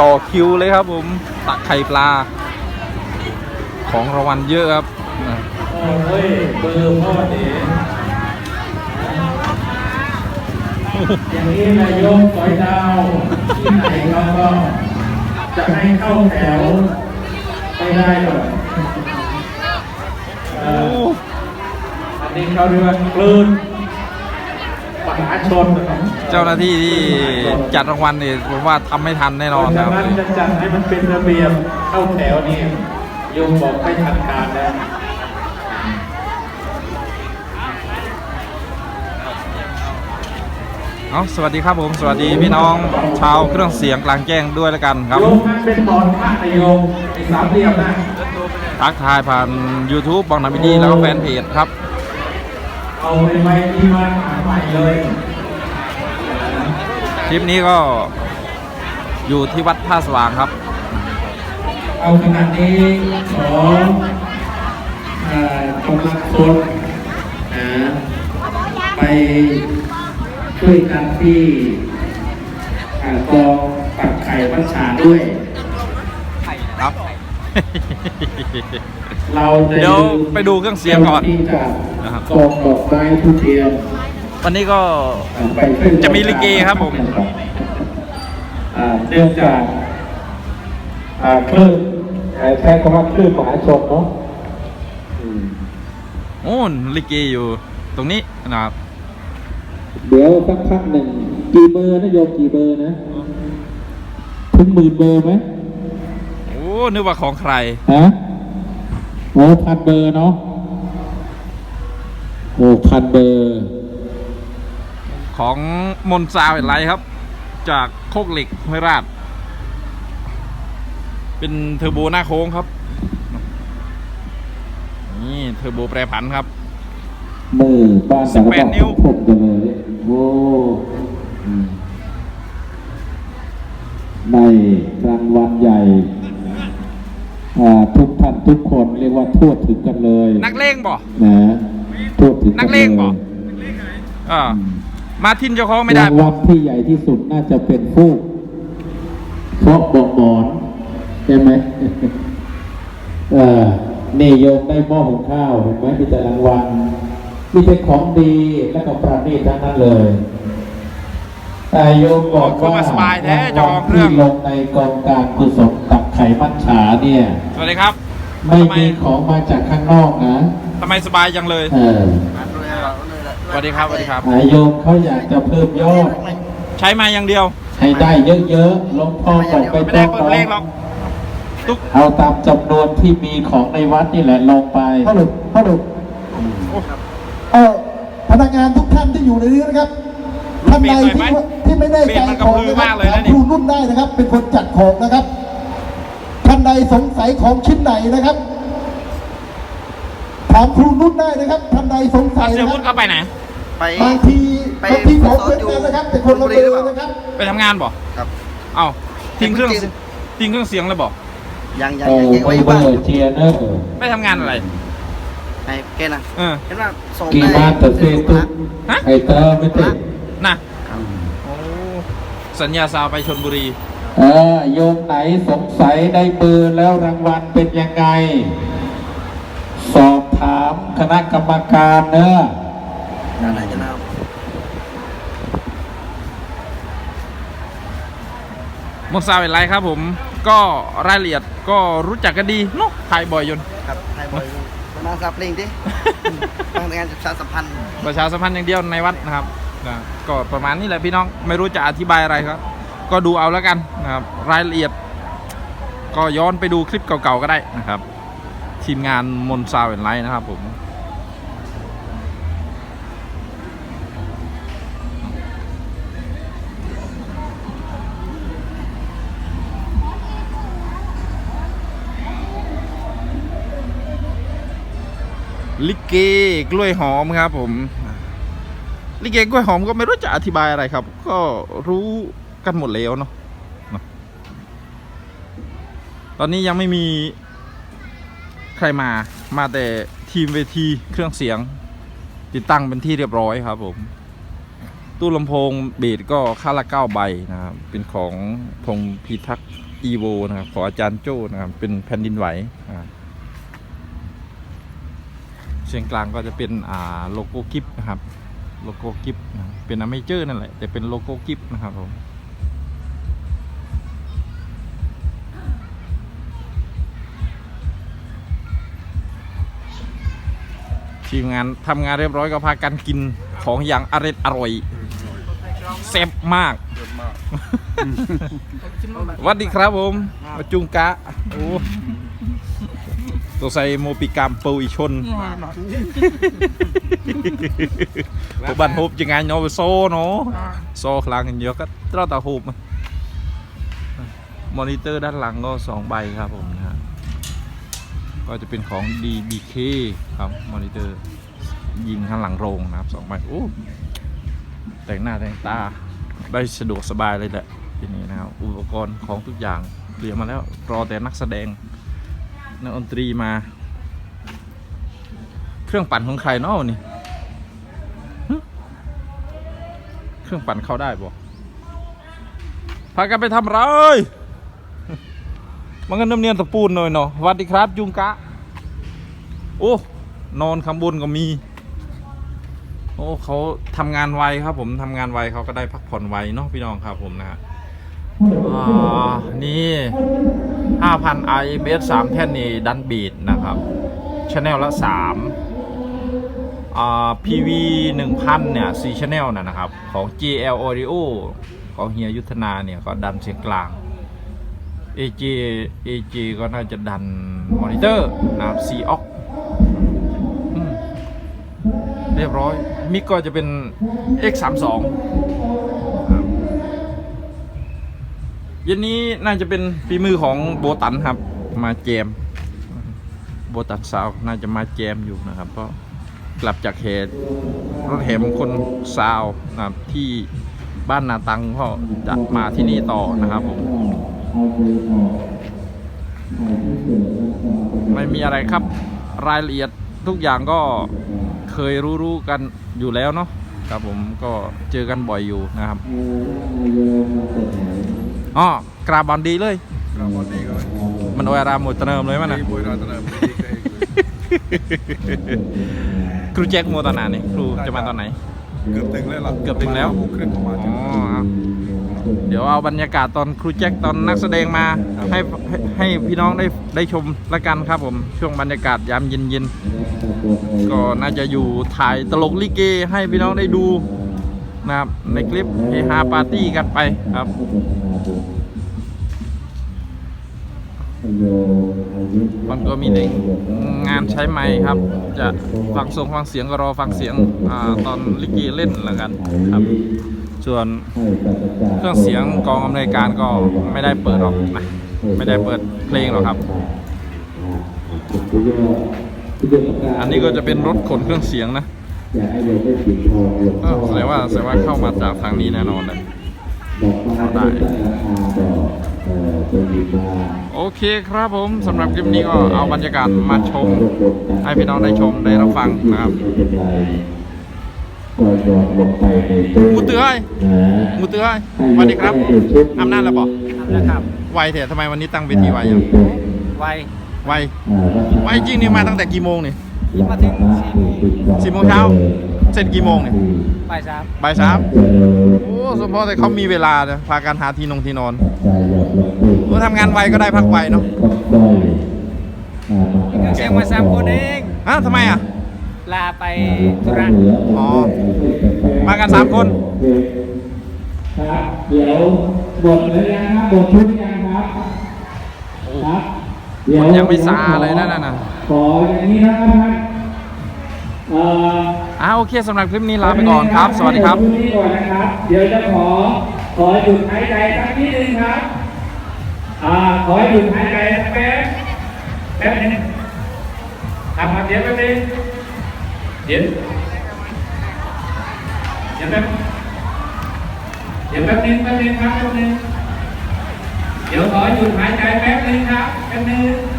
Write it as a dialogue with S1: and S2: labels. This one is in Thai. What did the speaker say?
S1: ต่อคิวเลยครับ ผมตักไข่ปลา ของรางวัลเยอะครับอะ
S2: โอ้ยเบอร์พ่อเด๋อย่างนี้นายกสอยดาวที่ไหนเขาก็จะให้เข้าแถวไม่ได้หรอกเอ่ออันนี้เขาเรียกว่าคลื่นมหาชนนะครับ
S1: เจ้าหน้าที่ที่จัดรางวัลเนี่ยผมว่าทำไม่ทันแน่นอน
S2: เพ
S1: ค
S2: ราะ
S1: รับ
S2: ฉะนั้นจะจัดให้มันเป็นระเบียบเข้าแถวนี่โยมบอกให้ทันการแล้ว
S1: เอาสวัสดีครับผมสวัสดีพี่น้องชาวเครื่องเสียงกลางแจ้งด้วยแล้วกันครับ
S2: โยมมันเป็นบอลข้างนายโยมไอ้สามเหลี่ยมนะ
S1: ทักทายผ่าน YouTube บองนามิดีแล้วก็แฟนเพจครับ
S2: เอาไปไว้ที่บ้านหาใหม่เลย
S1: คลิปนี้ก็อยู่ที่วัดท่าสว่างครับ
S2: เอาขนาดนี้ขอเอ่อกำลังคนนะไปช่วยกันที่อ่ากองตักไข่วัดฉาด้วย
S1: ครับ
S2: เราจะ
S1: เดี๋ยวไปดูเครื่องเสียงก่อน
S2: ที่จะ
S1: นะครับ
S2: กองดอกไม้ทุกเทียน
S1: วันนี้ก็
S2: ไปช่วย
S1: จะมีลิเกครับผม
S2: อ่าเนื่องจากอ่าคลื่นอ่าใช้คำว่าคลื่นมหาชนเนาะอืม
S1: โอ้นลิเกอยู่ ตรงนี้นะครับ
S3: เดี๋ยวสักพักหนึ่งกี่เบอร์นะโยมกี่เบอร์นะ ถึงหมื่นเบอร์ไหม
S1: โอ้ นึกว่าของใคร
S3: ฮะโอ้พันเบอร์เนาะโอ้พันเบอร์
S1: ของมนซาวเป็นไรครับ จากโคกเหล็กห้วยราช เป็นเทอร์โบหน้าโค้งครับ นี่เทอร์โบแปรผันครับ
S3: มือบ้าน
S1: สิบแปดนิ้ว
S3: ผมจะเลยโอ้อืมในรางวัลใหญ่อ่า ทุกท่านทุกคนเรียกว่าทั่วถึงกันเลย
S1: นักเลงบ่
S3: นะทั่วถึง
S1: นักเลงบ่อ่ามาทินเจ้าของไม่ได้
S3: ราง
S1: บ่
S3: วัลที่ใหญ่ที่สุดน่าจะเป็นฟูกเพราะบอกหมอนใช่ไหมเออนี่โยมได้หม้อหุงข้าวเห็นไหมมีแต่รางวัลมีแต่ของดีและก็ประณีตทั้งนั้นเลยแต่โยมบอก
S1: โอ้ย
S3: ว่า
S1: มาสบายแท้
S3: ราง
S1: จอ
S3: วัล
S1: เครื่
S3: ที่
S1: อง
S3: ลงในกองการกุศลตักไข่มัดฉาเนี่ย
S1: สวัสดีครับ
S3: ไม่
S1: ทำไม
S3: มีของมาจากข้างนอกนะ
S1: ทำไมสบายจังเลย
S3: เออ
S1: สวัสดีครับสวัสดีครับ
S3: นายโยมเขาอยากจะเพิ่มยอด
S1: ใช้มาอย่างเดียว
S3: ให้ได้เยอะๆหลวงพ่อบอกไป
S1: ไม่ได้เปิดเพลงหรอกตุ๊ก
S3: เอาตามจำนวนที่มีของในวัดนี่แหละลงไป
S4: พ่อหนุ่มพ่อหนุ่มเออพนักงานทุกท่านที่อยู่ในนี้นะครับท่านใดที่ว่าที่ไม่ได้ใจของนะครับถามครูนุ่นได้นะครับ เป็นคนจัดของนะครับ ท่านใดสงสัยของชิ้นไหนนะครับ ถามครูนุ่นได้นะครับ ท่านใดสงสั
S1: เอา
S4: ย
S1: เสีย
S4: นะ
S1: วุฒิ
S4: ครั
S1: เข้าไปไหน
S5: ไป
S4: บางที
S5: ไป
S4: บางทีผม
S5: สอน
S4: เป็น
S5: อยู่
S4: กันนะครับเป็นคนละเบอร์นะครับ
S1: ไปทำงานบ่
S5: ครับ
S1: เอ้าทิ้งเครื่อง
S5: ไปจริง
S1: ทิ้งเครื่องเสียงเลยบ่
S5: ยังยัง
S3: โอ้
S5: ยังยัง
S3: ไม่
S5: ไว้อยู่
S3: เบอ
S5: บ้าน
S3: ร์เจียเนอร์
S1: ไปทำงานอะไร
S5: ไอ้แกนะ
S1: เออ
S5: เห็นว่าส่ง
S3: กี่
S5: ไป
S3: มาแต่เซตุ
S1: ฮะ
S3: ไอเตอร์ไม่ติด
S1: น่ะโอ้สัญญาซาวไปชนบุรี
S3: เออ โยมไหนสงสัยได้เบอร์แล้วรางวัลเป็นยังไง สอบถามคณะกรรมการเนอะ
S5: ด้านไหนจะเล่า
S1: มนซาวเป็นไรครับผม ก็รายละเอียดก็รู้จักกันดีเนาะถ่ายบ่อยยนต์
S5: ครับไทยบอยประมาณสับเพลงดิทางงานประชาสัมพันธ์
S1: ประชาสัมพันธ์อย่างเดียวในวัดนะครับนะก็ประมาณนี้แหละพี่น้องไม่รู้จะอธิบายอะไรครับ ก็ดูเอาแล้วกันนะครับรายละเอียด ก็ย้อนไปดูคลิปเก่าๆก็ได้นะครับ ทีมงานมนซาวเป็นไรนะครับผมลิเกกล้วยหอมครับผม ลิเกกล้วยหอมก็ไม่รู้จะอธิบายอะไรครับ ก็รู้ กันหมดแล้วเนาะตอนนี้ยังไม่มีใครมา มาแต่ทีมเวทีเครื่องเสียง ติดตั้งเป็นที่เรียบร้อยครับผม ตู้ลำโพงเบสก็ค่าละเก้าใบนะครับ เป็นของพงพิทักษ์อีโวนะครับ ของอาจารย์โจ้นะครับ เป็นแผ่นดินไหวเสียงกลางก็จะเป็นอ่าโลโก้กิฟนะครับ โลโก้กิฟเป็นอเมเจอร์นั่นแหละ แต่เป็นโลโก้กิฟนะครับผม ทีมงานทำงานเรียบร้อยก็พากันกินของอย่างอร่อยอร่อยแซ่บมากสวัสดีครับผมมาจุงกะโอ้ตัวใส่โมปิกามปูอีชนผมบันฮบยังไงเนาะไปโซ่เนาะโซ่คลังกันเยอะก็เต้าตาฮูบมอนิเตอร์ด้านหลังก็สองใบครับผมนะฮะ ก็จะเป็นของ DBK ครับมอนิเตอร์ยิงข้างหลังโรงนะครับสองใบโอ้แต่งหน้าแต่งตาได้สะดวกสบายเลยแหละทีนี้นะครับ อุปกรณ์ของทุกอย่างเตรียมมาแล้วรอแต่นักแสดงนักดนตรีมา เครื่องปั่นของใครเนาะนี่เครื่องปั่นเข้าได้บ่พากันไปทำไร มันก็น้ำเนียนตะปูนหน่อยเนาะวัสดีครับจุงกะ โอ้นอนข้างบนก็มี โอ้เขาทำงานไวครับ ผมทำงานไวเขาก็ได้พักผ่อนไวเนาะพี่น้องครับผมนะฮะอ่านี่ 5,000 IMS 3แท่นนี่ดันบีดนะครับชแนลละ3อ่า PV 1,000 เนี่ย4ชแนลนะนะครับ ของ GL Audio ของเฮียยุทธนาเนี่ย ก็ดันเสียงกลาง AJ AJ ก็น่าจะดันมอนิเตอร์นะครับ C o x อืมเรียบร้อย มิกก็จะเป็น X32 ครับเย็นนี้น่าจะเป็นฝีมือของโบตันครับ มาแจม โบตันสาวน่าจะมาแจมอยู่นะครับ เพราะกลับจากเหตุรถแห่มงคลซาวนะครับที่บ้านนาตังก็จะมาที่นี่ต่อนะครับผม ไม่มีอะไรครับรายละเอียดทุกอย่างก็เคยรู้ๆกันอยู่แล้วเนาะครับผมก็เจอกันบ่อยอยู่นะครับอ๋อกราบบอลดีเลย มันโอยอารามหมดเติมเลยมันนะครูแจ็คโมตอนไหนนี่ครูจะมาตอนไหน
S6: เกือบถึงแล้วล่ะ
S1: เกือบถึงแล้ว
S6: หกครึ่งประมาณ
S1: อ๋อครับ เดี๋ยวเอาบรรยากาศตอนครูแจ็คตอนนักแสดงมาให้ให้ให้พี่น้องได้ได้ชมละกันครับผมช่วงบรรยากาศยามเย็นๆก็น่าจะอยู่ถ่ายตลกลิเกให้พี่น้องได้ดูนะครับในคลิปเฮฮาปาร์ตี้กันไปครับมันก็มีในงานใช้ไม้ครับ จะฟังทรงฟังเสียงก็รอฟังเสียงอตอนลิเกเล่นละกันครับ ส่วนเครื่องเสียงกองอำนวยการก็ไม่ได้เปิดหรอกนะไม่ได้เปิดเพลงหรอกครับ อันนี้ก็จะเป็นรถขนเครื่องเสียงนะ
S3: กให้เราได้สีทองหลวง
S1: เออแสดงว่าแสดงว่าเข้ามาจากทางนี้แน่นอนเลย
S3: ได้
S1: โอเคครับผมสำหรับคลิปนี้ก็เอาบรรยากาศมาชม ให้พี่น้องได้ชมได้รับฟังนะครับ
S3: ม่เป็นไรก็หยอดลงไปในตู้
S1: มูเตือย
S3: นะ
S1: มูเตือยสวัสดีครับอำนาจแล้วบอก
S5: นะครับ
S1: ไวเถอะทำไมวันนี้ตั้งเวทีไวยัง
S5: ไว
S1: ไวไวจริงนี่มาตั้งแต่กี่โมงนี่
S3: มาถึง
S1: สี่โมงเช้าเสร็จกี่โมงเนี่ย
S5: ไปสาม
S1: บ่ายสามโอ้สมพอแต่เขามีเวลาเนี่ยพากันหาที่นงที่นอนโอ้ทำงานไวก็ได้พักไวเนาะ
S5: เชียงมาสามคนเอง
S1: อ้าวทำไมอะ
S5: ลาไปธุระ
S1: อ๋อ มากันสามคน
S3: ครับเดี๋ยวบทแล้วยังครับบทชุดยังครับ
S1: โอ้
S3: ครับ
S1: มันยังไม่ซาเลยนะนั่นน่ะ
S3: ขออย่างนี้นะครับท่านเอ่อ
S1: อ่าโอเคสำหรับคลิปนี้ลาไปก่อนครับ สวัสดีครับ
S3: ชุดนี้ก่อนนะครับ เดี๋ยวจะขอขอหยุดหายใจสักนิดนึงครับอ่าขอหยุดหายใจสักแป๊บแป๊บนึงครับครับเดี๋ยวแป๊บนึงเดี๋ยว เดี๋ยวแป๊บเดี๋ยวแป๊บนึงแป๊บนึงครับแป๊บนึงเดี๋ยวขอหยุดหายใจแป๊บนึงครับแป๊บนึง